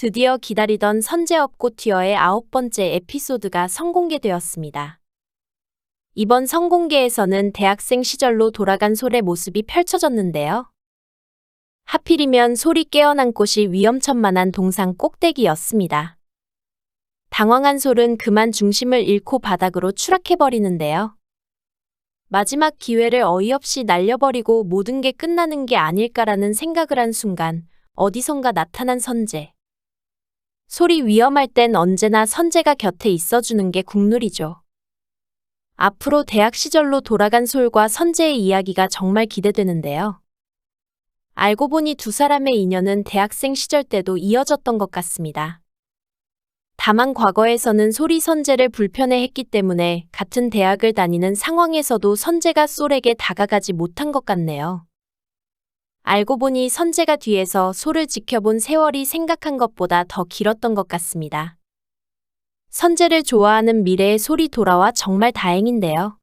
드디어 기다리던 선제업고 튀어의 아홉 번째 에피소드가 선공개되었습니다. 이번 선공개에서는 대학생 시절로 돌아간 솔의 모습이 펼쳐졌는데요. 하필이면 솔이 깨어난 곳이 위험천만한 동상 꼭대기였습니다. 당황한 솔은 그만 중심을 잃고 바닥으로 추락해버리는데요. 마지막 기회를 어이없이 날려버리고 모든 게 끝나는 게 아닐까라는 생각을 한 순간 어디선가 나타난 선재. 솔이 위험할 땐 언제나 선재가 곁에 있어주는 게 국룰이죠. 앞으로 대학 시절로 돌아간 솔과 선재의 이야기가 정말 기대되는데요. 알고 보니 두 사람의 인연은 대학생 시절 때도 이어졌던 것 같습니다. 다만 과거에서는 솔이 선재를 불편해 했기 때문에 같은 대학을 다니는 상황에서도 선재가 솔에게 다가가지 못한 것 같네요. 알고 보니 선재가 뒤에서 솔을 지켜본 세월이 생각한 것보다 더 길었던 것 같습니다. 선재를 좋아하는 미래의 솔이 돌아와 정말 다행인데요.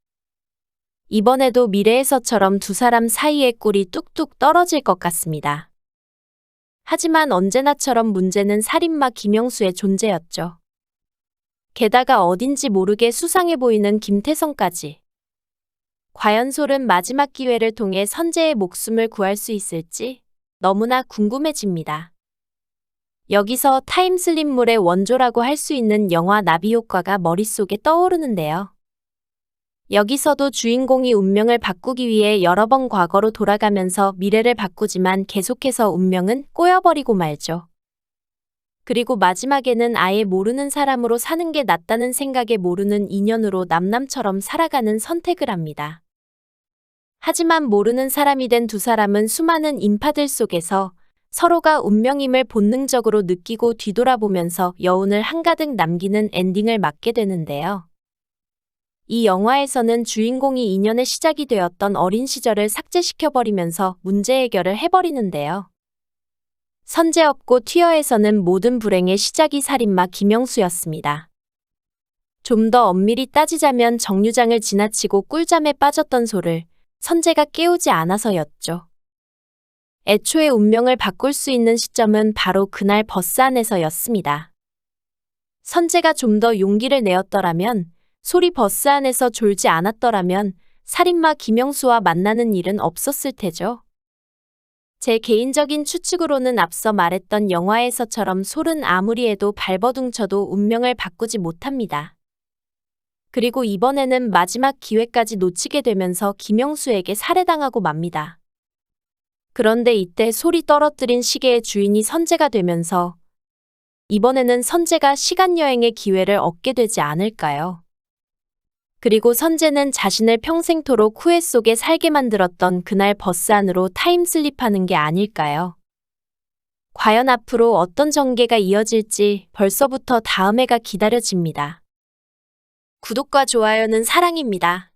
이번에도 미래에서처럼 두 사람 사이의 꿀이 뚝뚝 떨어질 것 같습니다. 하지만 언제나처럼 문제는 살인마 김영수의 존재였죠. 게다가 어딘지 모르게 수상해 보이는 김태성까지. 과연 솔은 마지막 기회를 통해 선재의 목숨을 구할 수 있을지 너무나 궁금해집니다. 여기서 타임슬립물의 원조라고 할 수 있는 영화 나비 효과가 머릿속에 떠오르는데요. 여기서도 주인공이 운명을 바꾸기 위해 여러 번 과거로 돌아가면서 미래를 바꾸지만 계속해서 운명은 꼬여버리고 말죠. 그리고 마지막에는 아예 모르는 사람으로 사는 게 낫다는 생각에 모르는 인연으로 남남처럼 살아가는 선택을 합니다. 하지만 모르는 사람이 된 두 사람은 수많은 인파들 속에서 서로가 운명임을 본능적으로 느끼고 뒤돌아보면서 여운을 한가득 남기는 엔딩을 맞게 되는데요. 이 영화에서는 주인공이 인연의 시작이 되었던 어린 시절을 삭제시켜버리면서 문제 해결을 해버리는데요. 선제업고 튀어에서는 모든 불행의 시작이 살인마 김영수였습니다. 좀 더 엄밀히 따지자면 정류장을 지나치고 꿀잠에 빠졌던 소를 선재가 깨우지 않아서였죠. 애초에 운명을 바꿀 수 있는 시점은 바로 그날 버스 안에서였습니다. 선재가 좀 더 용기를 내었더라면, 소리 버스 안에서 졸지 않았더라면, 살인마 김영수와 만나는 일은 없었을 테죠. 제 개인적인 추측으로는 앞서 말했던 영화에서처럼 솔은 아무리 해도 발버둥 쳐도 운명을 바꾸지 못합니다. 그리고 이번에는 마지막 기회까지 놓치게 되면서 김영수에게 살해당하고 맙니다. 그런데 이때 소리 떨어뜨린 시계의 주인이 선재가 되면서 이번에는 선재가 시간여행의 기회를 얻게 되지 않을까요? 그리고 선재는 자신을 평생토록 후회 속에 살게 만들었던 그날 버스 안으로 타임슬립하는 게 아닐까요? 과연 앞으로 어떤 전개가 이어질지 벌써부터 다음 회가 기다려집니다. 구독과 좋아요는 사랑입니다.